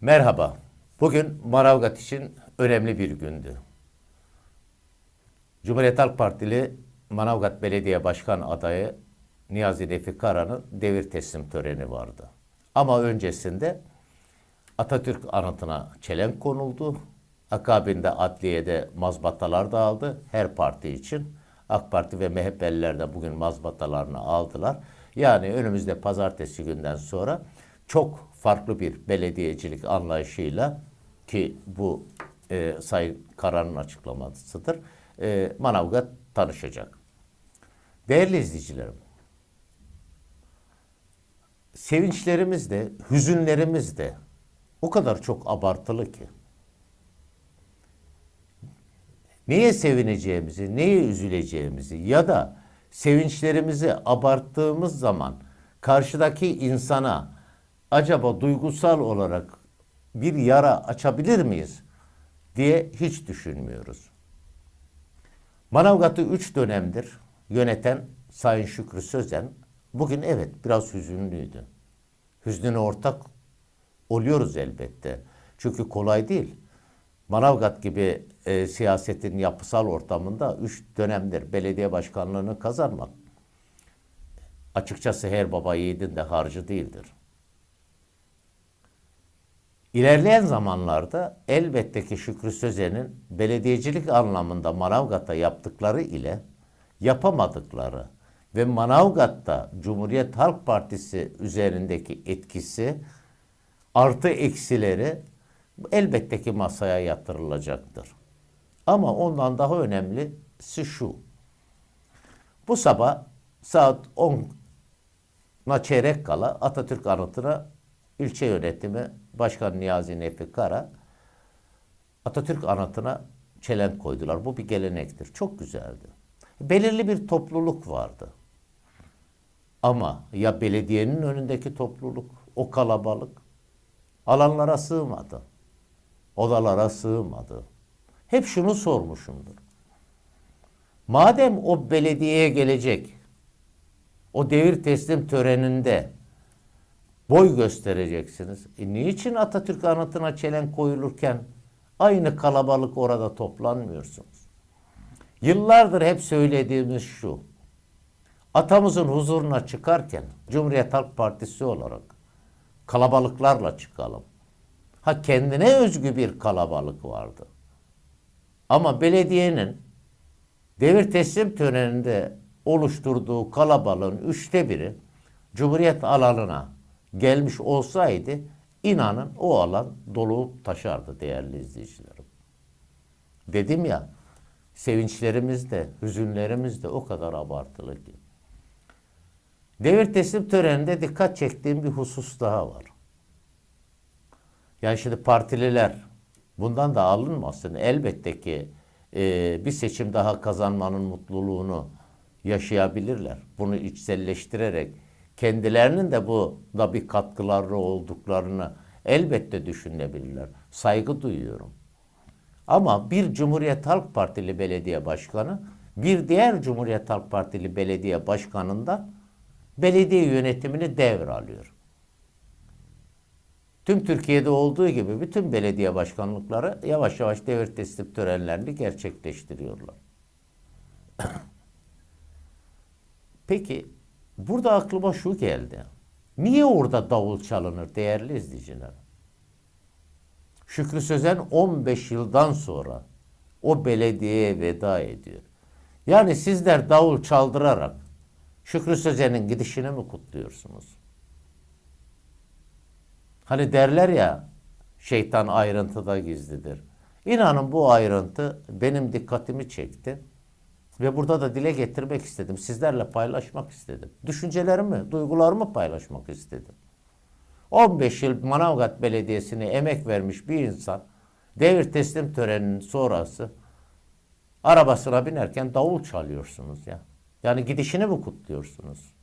Merhaba. Bugün Manavgat için önemli bir gündü. Cumhuriyet Halk Partili Manavgat Belediye Başkan adayı Niyazi Refik Kara'nın devir teslim töreni vardı. Ama öncesinde Atatürk anıtına çelenk konuldu. Akabinde adliyede mazbatalar dağıldı her parti için. AK Parti ve MHP'liler de bugün mazbatalarını aldılar. Yani önümüzde pazartesi günden sonra çok farklı bir belediyecilik anlayışıyla ki bu e, Sayın Karan'ın açıklamasıdır. E, Manavgat tanışacak. Değerli izleyicilerim, sevinçlerimiz de, hüzünlerimiz de o kadar çok abartılı ki. Neye sevineceğimizi, neye üzüleceğimizi ya da sevinçlerimizi abarttığımız zaman karşıdaki insana acaba duygusal olarak bir yara açabilir miyiz diye hiç düşünmüyoruz. Manavgat'ı üç dönemdir yöneten Sayın Şükrü Sözen bugün evet biraz hüzünlüydü. Hüznüne ortak oluyoruz elbette. Çünkü kolay değil. Manavgat gibi e, siyasetin yapısal ortamında üç dönemdir belediye başkanlığını kazanmak açıkçası her baba yiğidin de harcı değildir. İlerleyen zamanlarda elbette ki Şükrü Sözen'in belediyecilik anlamında Manavgat'ta yaptıkları ile yapamadıkları ve Manavgat'ta Cumhuriyet Halk Partisi üzerindeki etkisi artı eksileri elbette ki masaya yatırılacaktır. Ama ondan daha önemlisi şu. Bu sabah saat 10'na çeyrek kala Atatürk anıtına ilçe yönetimi Başkan Niyazi Nefi Kara Atatürk anıtına çelenk koydular. Bu bir gelenektir. Çok güzeldi. Belirli bir topluluk vardı. Ama ya belediyenin önündeki topluluk, o kalabalık alanlara sığmadı. Odalara sığmadı. Hep şunu sormuşumdur. Madem o belediyeye gelecek, o devir teslim töreninde boy göstereceksiniz. E niçin Atatürk anıtına çelenk koyulurken aynı kalabalık orada toplanmıyorsunuz? Yıllardır hep söylediğimiz şu. Atamızın huzuruna çıkarken Cumhuriyet Halk Partisi olarak kalabalıklarla çıkalım. Ha kendine özgü bir kalabalık vardı. Ama belediyenin devir teslim töreninde oluşturduğu kalabalığın üçte biri Cumhuriyet alanına gelmiş olsaydı inanın o alan dolup taşardı değerli izleyicilerim. Dedim ya sevinçlerimiz de hüzünlerimiz de o kadar abartılı ki. Devir teslim töreninde dikkat çektiğim bir husus daha var. Yani şimdi partililer bundan da alınmasın. Elbette ki e, bir seçim daha kazanmanın mutluluğunu yaşayabilirler. Bunu içselleştirerek kendilerinin de bu da bir katkıları olduklarını elbette düşünebilirler. Saygı duyuyorum. Ama bir Cumhuriyet Halk Partili belediye başkanı bir diğer Cumhuriyet Halk Partili belediye başkanından belediye yönetimini devralıyor. Tüm Türkiye'de olduğu gibi bütün belediye başkanlıkları yavaş yavaş devir teslim törenlerini gerçekleştiriyorlar. Peki burada aklıma şu geldi. Niye orada davul çalınır değerli izleyiciler? Şükrü Sözen 15 yıldan sonra o belediyeye veda ediyor. Yani sizler davul çaldırarak Şükrü Sözen'in gidişini mi kutluyorsunuz? Hani derler ya şeytan ayrıntıda gizlidir. İnanın bu ayrıntı benim dikkatimi çekti. Ve burada da dile getirmek istedim. Sizlerle paylaşmak istedim. Düşüncelerimi, duygularımı paylaşmak istedim. 15 yıl Manavgat Belediyesi'ne emek vermiş bir insan devir teslim töreninin sonrası arabasına binerken davul çalıyorsunuz ya. Yani gidişini mi kutluyorsunuz?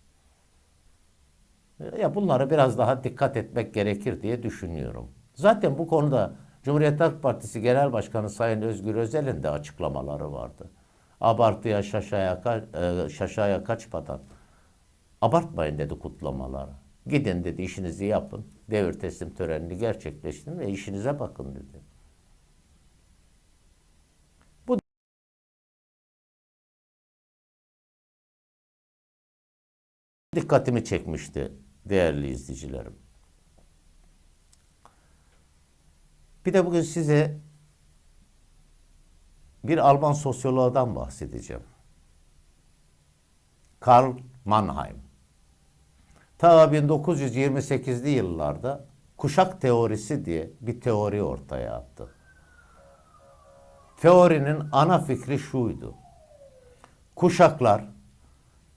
Ya bunları biraz daha dikkat etmek gerekir diye düşünüyorum. Zaten bu konuda Cumhuriyet Halk Partisi Genel Başkanı Sayın Özgür Özel'in de açıklamaları vardı. Abartıya şaşaya, e, şaşaya kaçmadan abartmayın dedi kutlamaları. Gidin dedi işinizi yapın. Devir teslim törenini gerçekleştirin ve işinize bakın dedi. Bu dikkatimi çekmişti değerli izleyicilerim. Bir de bugün size bir Alman sosyoloğdan bahsedeceğim. Karl Mannheim. Ta 1928'li yıllarda kuşak teorisi diye bir teori ortaya attı. Teorinin ana fikri şuydu. Kuşaklar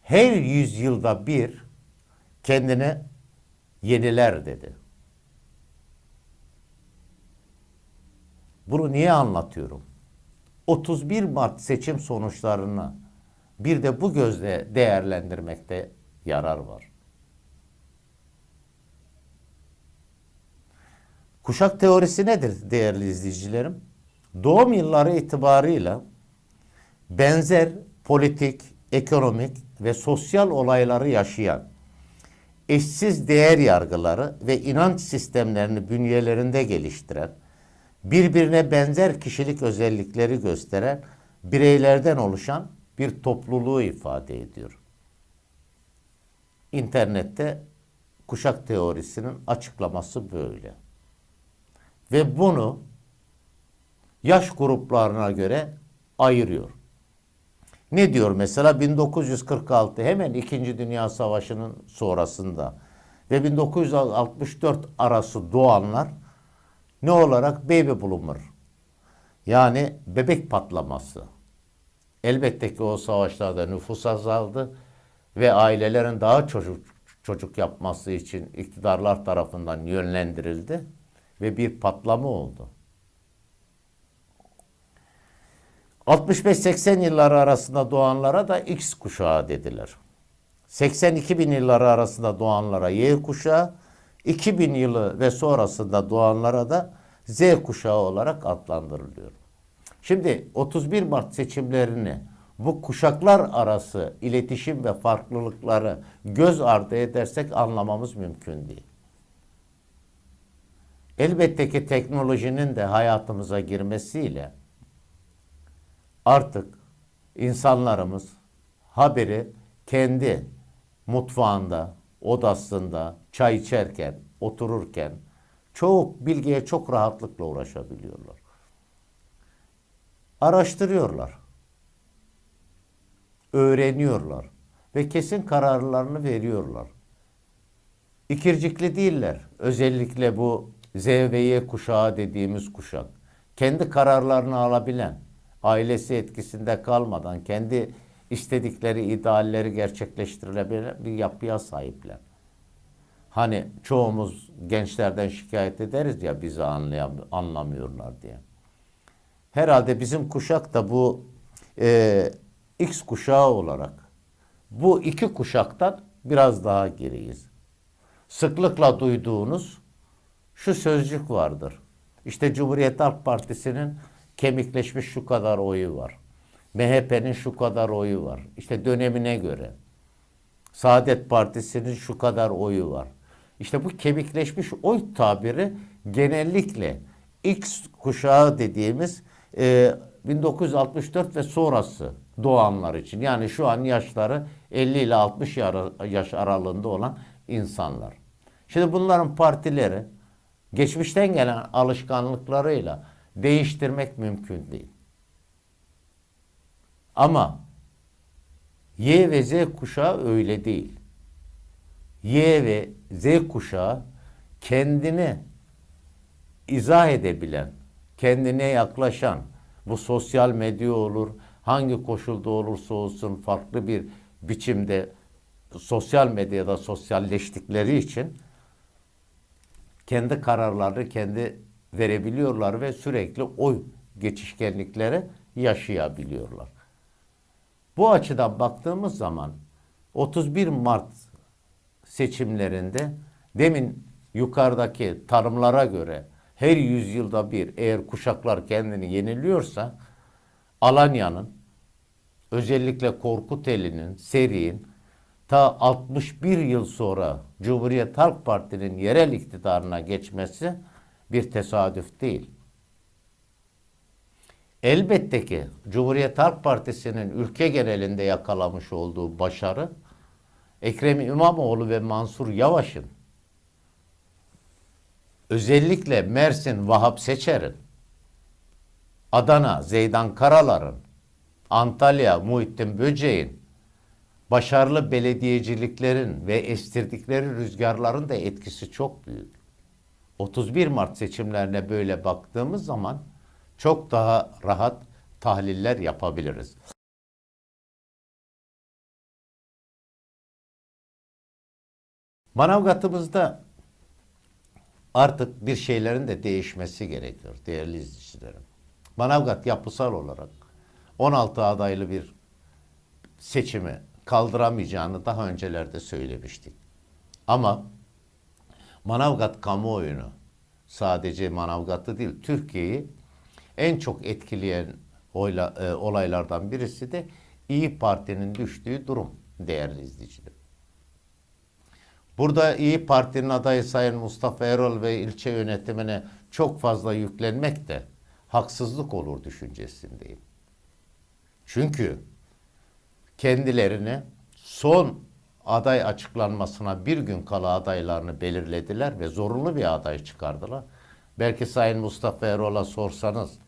her yüzyılda bir kendini yeniler dedi. Bunu niye anlatıyorum? 31 Mart seçim sonuçlarını bir de bu gözle değerlendirmekte yarar var. Kuşak teorisi nedir değerli izleyicilerim? Doğum yılları itibarıyla benzer politik, ekonomik ve sosyal olayları yaşayan, eşsiz değer yargıları ve inanç sistemlerini bünyelerinde geliştiren, birbirine benzer kişilik özellikleri gösteren bireylerden oluşan bir topluluğu ifade ediyor. İnternette kuşak teorisinin açıklaması böyle. Ve bunu yaş gruplarına göre ayırıyor. Ne diyor mesela 1946 hemen 2. Dünya Savaşı'nın sonrasında ve 1964 arası doğanlar ne olarak baby boomer yani bebek patlaması. Elbette ki o savaşlarda nüfus azaldı ve ailelerin daha çocuk çocuk yapması için iktidarlar tarafından yönlendirildi ve bir patlama oldu. 65-80 yılları arasında doğanlara da X kuşağı dediler. 82 bin yılları arasında doğanlara Y kuşağı, 2000 yılı ve sonrasında doğanlara da Z kuşağı olarak adlandırılıyor. Şimdi 31 Mart seçimlerini bu kuşaklar arası iletişim ve farklılıkları göz ardı edersek anlamamız mümkün değil. Elbette ki teknolojinin de hayatımıza girmesiyle artık insanlarımız haberi kendi mutfağında, odasında, çay içerken, otururken çok bilgiye çok rahatlıkla ulaşabiliyorlar. Araştırıyorlar. Öğreniyorlar ve kesin kararlarını veriyorlar. İkircikli değiller. Özellikle bu Z ve Y kuşağı dediğimiz kuşak. Kendi kararlarını alabilen, ailesi etkisinde kalmadan kendi istedikleri idealleri gerçekleştirilebilen bir yapıya sahipler. Hani çoğumuz gençlerden şikayet ederiz ya bizi anlayam anlamıyorlar diye. Herhalde bizim kuşak da bu e, X kuşağı olarak bu iki kuşaktan biraz daha geriyiz. Sıklıkla duyduğunuz şu sözcük vardır. İşte Cumhuriyet Halk Partisi'nin kemikleşmiş şu kadar oyu var. MHP'nin şu kadar oyu var. İşte dönemine göre. Saadet Partisi'nin şu kadar oyu var. İşte bu kemikleşmiş oy tabiri genellikle X kuşağı dediğimiz e, 1964 ve sonrası doğanlar için. Yani şu an yaşları 50 ile 60 yaş aralığında olan insanlar. Şimdi bunların partileri geçmişten gelen alışkanlıklarıyla değiştirmek mümkün değil. Ama Y ve Z kuşağı öyle değil. Y ve Z kuşağı kendini izah edebilen, kendine yaklaşan, bu sosyal medya olur, hangi koşulda olursa olsun farklı bir biçimde sosyal medyada sosyalleştikleri için kendi kararlarını kendi verebiliyorlar ve sürekli oy geçişkenlikleri yaşayabiliyorlar. Bu açıdan baktığımız zaman 31 Mart seçimlerinde demin yukarıdaki tanımlara göre her yüzyılda bir eğer kuşaklar kendini yeniliyorsa Alanya'nın özellikle Korkuteli'nin, Seri'nin ta 61 yıl sonra Cumhuriyet Halk Parti'nin yerel iktidarına geçmesi bir tesadüf değil. Elbette ki Cumhuriyet Halk Partisi'nin ülke genelinde yakalamış olduğu başarı Ekrem İmamoğlu ve Mansur Yavaş'ın özellikle Mersin Vahap Seçer'in Adana Zeydan Karalar'ın Antalya Muhittin Böceğin başarılı belediyeciliklerin ve estirdikleri rüzgarların da etkisi çok büyük. 31 Mart seçimlerine böyle baktığımız zaman çok daha rahat tahliller yapabiliriz. Manavgat'ımızda artık bir şeylerin de değişmesi gerekiyor değerli izleyicilerim. Manavgat yapısal olarak 16 adaylı bir seçimi kaldıramayacağını daha öncelerde söylemiştik. Ama Manavgat kamuoyunu sadece Manavgat'ı değil Türkiye'yi en çok etkileyen oyla, e, olaylardan birisi de İyi Parti'nin düştüğü durum değerli izleyiciler. Burada İyi Parti'nin adayı Sayın Mustafa Erol ve ilçe yönetimine çok fazla yüklenmek de haksızlık olur düşüncesindeyim. Çünkü kendilerini son aday açıklanmasına bir gün kala adaylarını belirlediler ve zorunlu bir aday çıkardılar. Belki Sayın Mustafa Erol'a sorsanız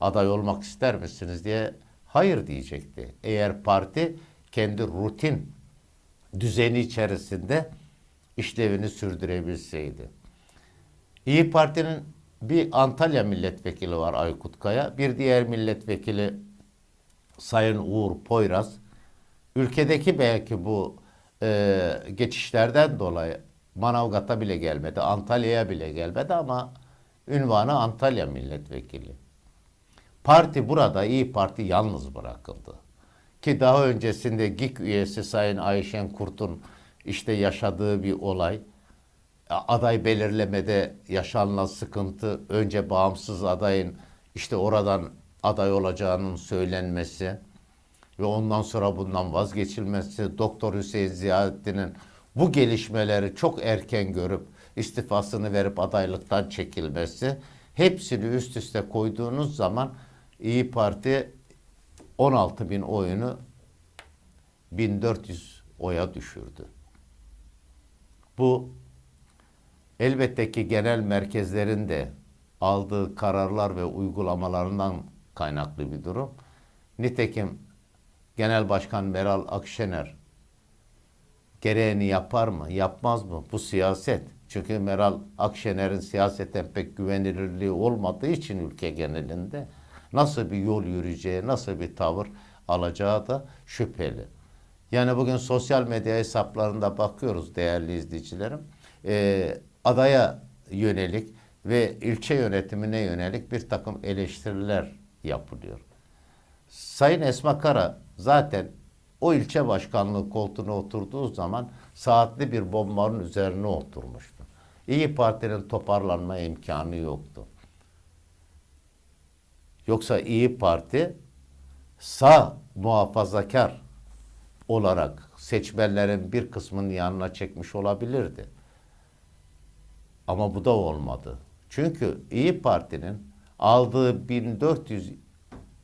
aday olmak ister misiniz diye hayır diyecekti. Eğer parti kendi rutin düzeni içerisinde işlevini sürdürebilseydi. İyi Parti'nin bir Antalya milletvekili var Aykut Kaya, bir diğer milletvekili Sayın Uğur Poyraz. Ülkedeki belki bu e, geçişlerden dolayı Manavgat'a bile gelmedi, Antalya'ya bile gelmedi ama ünvanı Antalya milletvekili. Parti burada İyi Parti yalnız bırakıldı. Ki daha öncesinde GİK üyesi Sayın Ayşen Kurt'un işte yaşadığı bir olay. Aday belirlemede yaşanılan sıkıntı önce bağımsız adayın işte oradan aday olacağının söylenmesi ve ondan sonra bundan vazgeçilmesi, Doktor Hüseyin Ziyaettin'in bu gelişmeleri çok erken görüp istifasını verip adaylıktan çekilmesi hepsini üst üste koyduğunuz zaman İyi Parti 16 bin oyunu 1400 oya düşürdü. Bu elbette ki genel merkezlerin de aldığı kararlar ve uygulamalarından kaynaklı bir durum. Nitekim Genel Başkan Meral Akşener gereğini yapar mı, yapmaz mı? Bu siyaset. Çünkü Meral Akşener'in siyaseten pek güvenilirliği olmadığı için ülke genelinde nasıl bir yol yürüyeceği, nasıl bir tavır alacağı da şüpheli. Yani bugün sosyal medya hesaplarında bakıyoruz değerli izleyicilerim. Ee, adaya yönelik ve ilçe yönetimine yönelik bir takım eleştiriler yapılıyor. Sayın Esma Kara zaten o ilçe başkanlığı koltuğuna oturduğu zaman saatli bir bombanın üzerine oturmuştu. İyi Parti'nin toparlanma imkanı yoktu. Yoksa İyi Parti sağ muhafazakar olarak seçmenlerin bir kısmının yanına çekmiş olabilirdi. Ama bu da olmadı. Çünkü İyi Parti'nin aldığı 1400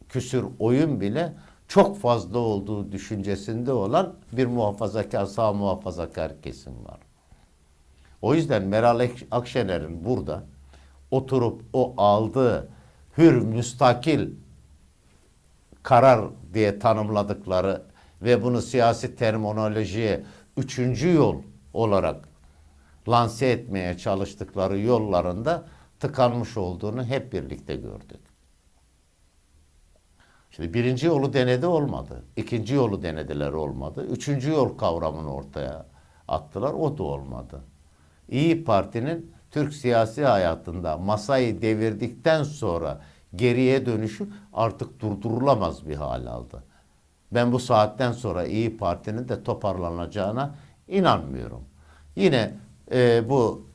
küsür oyun bile çok fazla olduğu düşüncesinde olan bir muhafazakar, sağ muhafazakar kesim var. O yüzden Meral Akşener'in burada oturup o aldığı hür, müstakil karar diye tanımladıkları ve bunu siyasi terminolojiye üçüncü yol olarak lanse etmeye çalıştıkları yollarında tıkanmış olduğunu hep birlikte gördük. Şimdi birinci yolu denedi olmadı. İkinci yolu denediler olmadı. Üçüncü yol kavramını ortaya attılar. O da olmadı. İyi Parti'nin Türk siyasi hayatında masayı devirdikten sonra geriye dönüşü artık durdurulamaz bir hal aldı. Ben bu saatten sonra İyi Parti'nin de toparlanacağına inanmıyorum. Yine e, bu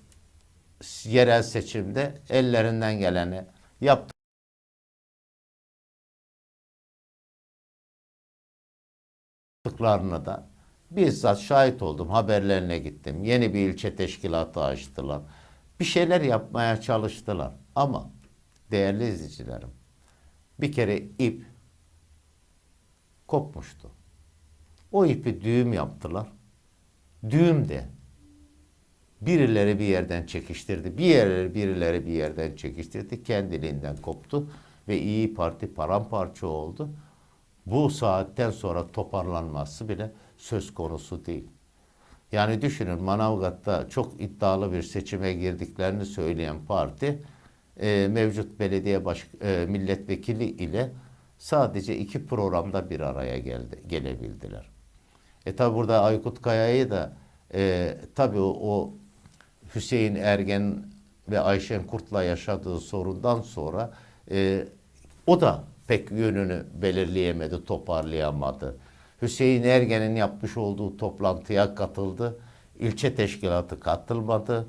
yerel seçimde ellerinden geleni yaptı. yaptıklarını da Bizzat şahit oldum. Haberlerine gittim. Yeni bir ilçe teşkilatı açtılar. Bir şeyler yapmaya çalıştılar. Ama değerli izleyicilerim bir kere ip kopmuştu. O ipi düğüm yaptılar. Düğüm de birileri bir yerden çekiştirdi. Bir yerleri birileri bir yerden çekiştirdi. Kendiliğinden koptu ve İyi Parti paramparça oldu. Bu saatten sonra toparlanması bile söz konusu değil. Yani düşünün Manavgat'ta çok iddialı bir seçime girdiklerini söyleyen parti e, mevcut belediye baş, e, milletvekili ile sadece iki programda bir araya geldi, gelebildiler. E tabi burada Aykut Kaya'yı da e, tabi o, o Hüseyin Ergen ve Ayşen Kurt'la yaşadığı sorundan sonra e, o da pek yönünü belirleyemedi, toparlayamadı. Hüseyin Ergen'in yapmış olduğu toplantıya katıldı. İlçe teşkilatı katılmadı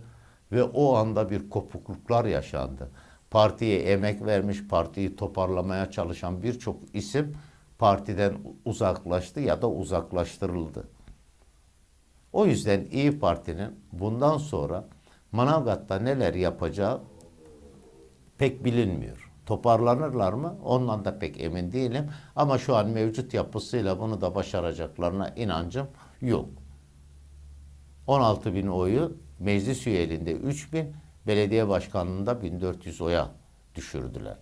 ve o anda bir kopukluklar yaşandı. Partiye emek vermiş, partiyi toparlamaya çalışan birçok isim partiden uzaklaştı ya da uzaklaştırıldı. O yüzden İyi Parti'nin bundan sonra Manavgat'ta neler yapacağı pek bilinmiyor. Toparlanırlar mı? Ondan da pek emin değilim. Ama şu an mevcut yapısıyla bunu da başaracaklarına inancım yok. 16 bin oyu meclis üyeliğinde 3 bin, belediye başkanlığında 1400 oya düşürdüler.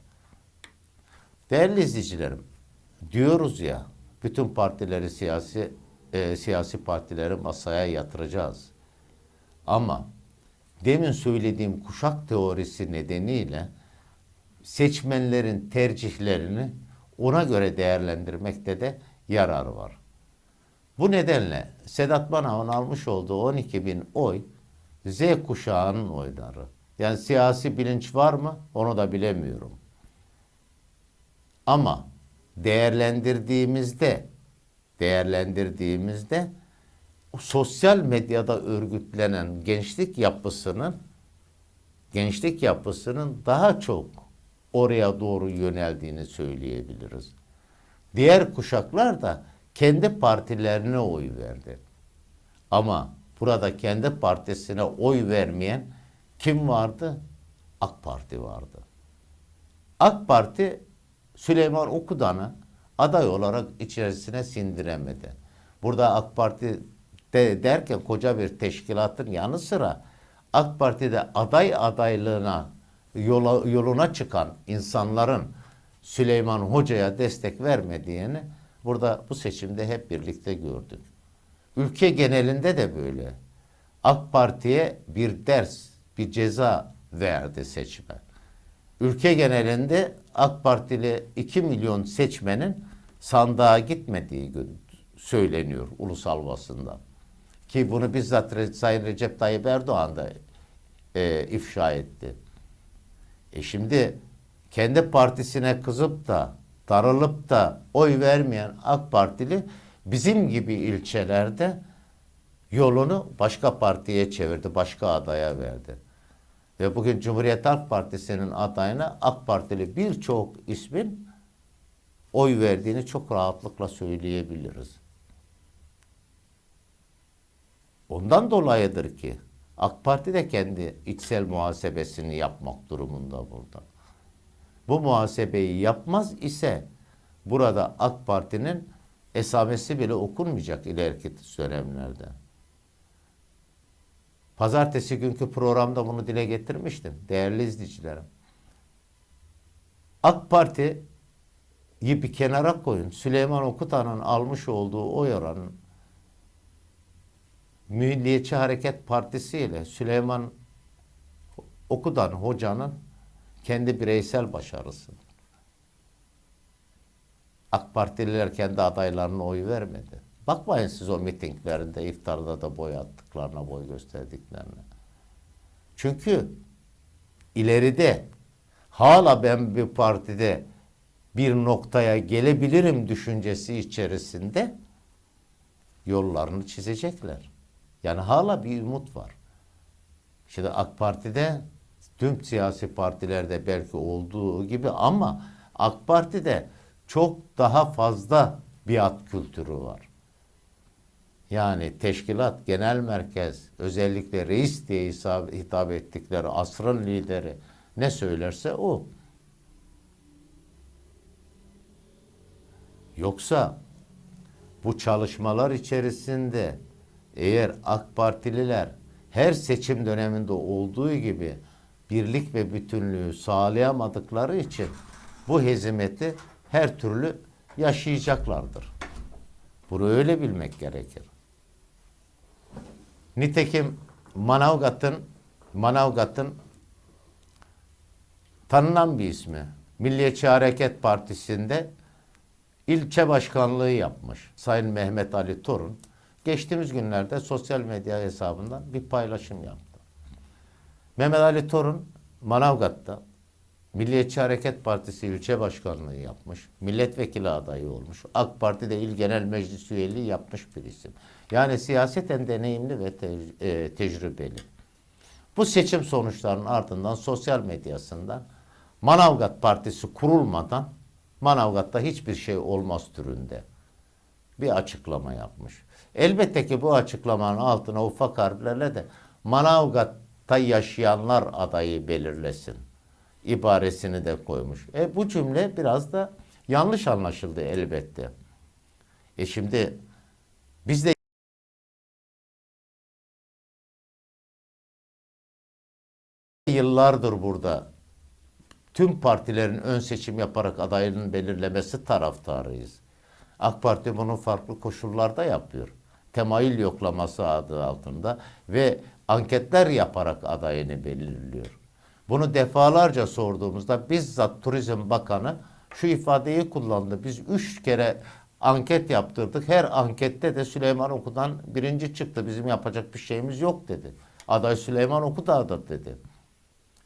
Değerli izleyicilerim, diyoruz ya, bütün partileri siyasi e, siyasi partileri masaya yatıracağız. Ama demin söylediğim kuşak teorisi nedeniyle seçmenlerin tercihlerini ona göre değerlendirmekte de yarar var. Bu nedenle Sedat Banav'ın almış olduğu 12 bin oy Z kuşağının oyları. Yani siyasi bilinç var mı? Onu da bilemiyorum. Ama değerlendirdiğimizde değerlendirdiğimizde sosyal medyada örgütlenen gençlik yapısının gençlik yapısının daha çok oraya doğru yöneldiğini söyleyebiliriz. Diğer kuşaklar da kendi partilerine oy verdi. Ama burada kendi partisine oy vermeyen kim vardı? AK Parti vardı. AK Parti Süleyman Okudan'ı aday olarak içerisine sindiremedi. Burada AK Parti de derken koca bir teşkilatın yanı sıra AK Parti'de aday adaylığına yola, yoluna çıkan insanların Süleyman Hoca'ya destek vermediğini burada bu seçimde hep birlikte gördük. Ülke genelinde de böyle. AK Parti'ye bir ders, bir ceza verdi seçmen. Ülke genelinde AK Partili 2 milyon seçmenin sandığa gitmediği gün söyleniyor ulusal basında. Ki bunu bizzat Sayın Recep Tayyip Erdoğan da e, ifşa etti. E şimdi kendi partisine kızıp da darılıp da oy vermeyen AK Partili bizim gibi ilçelerde yolunu başka partiye çevirdi, başka adaya verdi. Ve bugün Cumhuriyet Halk Partisi'nin adayına AK Partili birçok ismin oy verdiğini çok rahatlıkla söyleyebiliriz. Ondan dolayıdır ki AK Parti de kendi içsel muhasebesini yapmak durumunda burada. Bu muhasebeyi yapmaz ise burada AK Parti'nin esamesi bile okunmayacak ileriki dönemlerde. Pazartesi günkü programda bunu dile getirmiştim değerli izleyicilerim. AK Parti bir kenara koyun. Süleyman Okutan'ın almış olduğu oy oranı Milliyetçi Hareket Partisi ile Süleyman Okudan hocanın kendi bireysel başarısı. AK Partililer kendi adaylarına oy vermedi. Bakmayın siz o mitinglerinde, iftarda da boy attıklarına, boy gösterdiklerine. Çünkü ileride hala ben bir partide bir noktaya gelebilirim düşüncesi içerisinde yollarını çizecekler. Yani hala bir umut var. Şimdi AK Parti'de tüm siyasi partilerde belki olduğu gibi ama AK Parti'de çok daha fazla biat kültürü var. Yani teşkilat, genel merkez, özellikle reis diye hitap, ettikleri asrın lideri ne söylerse o. Yoksa bu çalışmalar içerisinde eğer AK Partililer her seçim döneminde olduğu gibi birlik ve bütünlüğü sağlayamadıkları için bu hezimeti her türlü yaşayacaklardır. Bunu öyle bilmek gerekir. Nitekim Manavgat'ın Manavgat'ın tanınan bir ismi. Milliyetçi Hareket Partisi'nde ilçe başkanlığı yapmış. Sayın Mehmet Ali Torun geçtiğimiz günlerde sosyal medya hesabından bir paylaşım yaptı. Mehmet Ali Torun Manavgat'ta Milliyetçi Hareket Partisi ilçe başkanlığı yapmış. Milletvekili adayı olmuş. AK Parti'de il genel meclis üyeliği yapmış bir isim. Yani siyaseten deneyimli ve te- e, tecrübeli. Bu seçim sonuçlarının ardından sosyal medyasında Manavgat Partisi kurulmadan Manavgat'ta hiçbir şey olmaz türünde bir açıklama yapmış. Elbette ki bu açıklamanın altına ufak harflerle de Manavgat'ta yaşayanlar adayı belirlesin ibaresini de koymuş. E bu cümle biraz da yanlış anlaşıldı elbette. E şimdi biz de yıllardır burada tüm partilerin ön seçim yaparak adayının belirlemesi taraftarıyız. AK Parti bunu farklı koşullarda yapıyor. Temayül yoklaması adı altında ve anketler yaparak adayını belirliyor. Bunu defalarca sorduğumuzda bizzat Turizm Bakanı şu ifadeyi kullandı. Biz üç kere anket yaptırdık. Her ankette de Süleyman Oku'dan birinci çıktı. Bizim yapacak bir şeyimiz yok dedi. Aday Süleyman Okudağ'dır dedi.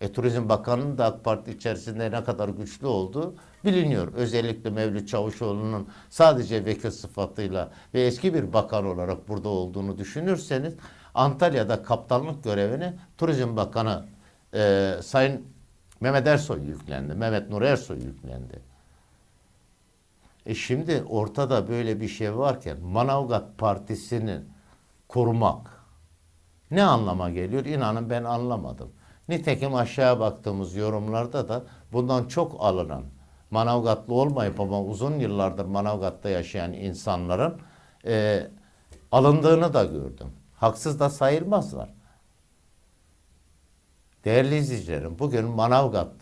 E, Turizm Bakanı'nın da AK Parti içerisinde ne kadar güçlü olduğu biliniyor. Özellikle Mevlüt Çavuşoğlu'nun sadece vekil sıfatıyla ve eski bir bakan olarak burada olduğunu düşünürseniz Antalya'da kaptanlık görevini Turizm Bakanı e, Sayın Mehmet Ersoy yüklendi. Mehmet Nur Ersoy yüklendi. E şimdi ortada böyle bir şey varken Manavgat Partisi'ni korumak ne anlama geliyor? İnanın ben anlamadım. Nitekim aşağıya baktığımız yorumlarda da bundan çok alınan, Manavgatlı olmayıp ama uzun yıllardır Manavgat'ta yaşayan insanların e, alındığını da gördüm. Haksız da sayılmazlar. Değerli izleyicilerim, bugün Manavgat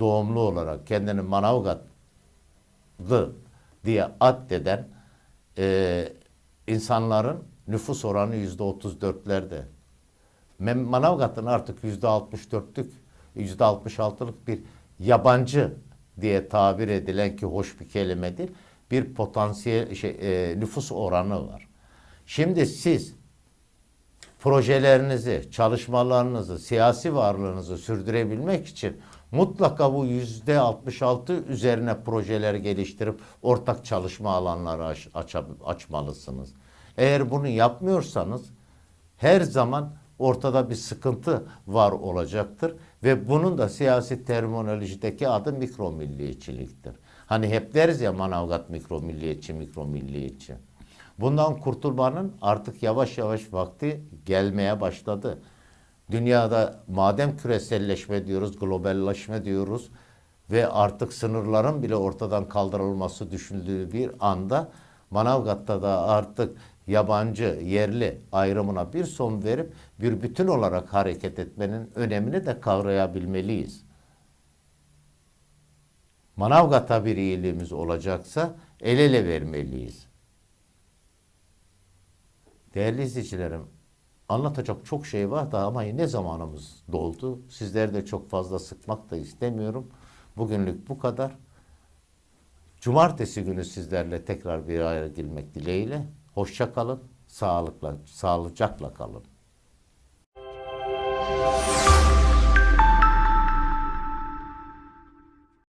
doğumlu olarak kendini Manavgatlı diye addeden e, insanların nüfus oranı yüzde otuz dörtlerde. Manavgat'ın artık yüzde 64'lük, yüzde 66'lık bir yabancı diye tabir edilen ki hoş bir kelime değil, bir potansiyel şey, e, nüfus oranı var. Şimdi siz projelerinizi, çalışmalarınızı, siyasi varlığınızı sürdürebilmek için mutlaka bu yüzde 66 üzerine projeler geliştirip ortak çalışma alanları aç, aça- açmalısınız. Eğer bunu yapmıyorsanız her zaman ortada bir sıkıntı var olacaktır ve bunun da siyasi terminolojideki adı mikro milliyetçiliktir. Hani hep deriz ya Manavgat mikro milliyetçi, mikro milliyetçi. Bundan kurtulmanın artık yavaş yavaş vakti gelmeye başladı. Dünyada madem küreselleşme diyoruz, globalleşme diyoruz ve artık sınırların bile ortadan kaldırılması düşünüldüğü bir anda Manavgat'ta da artık yabancı, yerli ayrımına bir son verip bir bütün olarak hareket etmenin önemini de kavrayabilmeliyiz. Manavgat'a bir iyiliğimiz olacaksa el ele vermeliyiz. Değerli izleyicilerim, anlatacak çok şey var da ama ne zamanımız doldu. Sizleri de çok fazla sıkmak da istemiyorum. Bugünlük bu kadar. Cumartesi günü sizlerle tekrar bir araya gelmek dileğiyle. Hoşça kalın, sağlıkla, sağlıcakla kalın.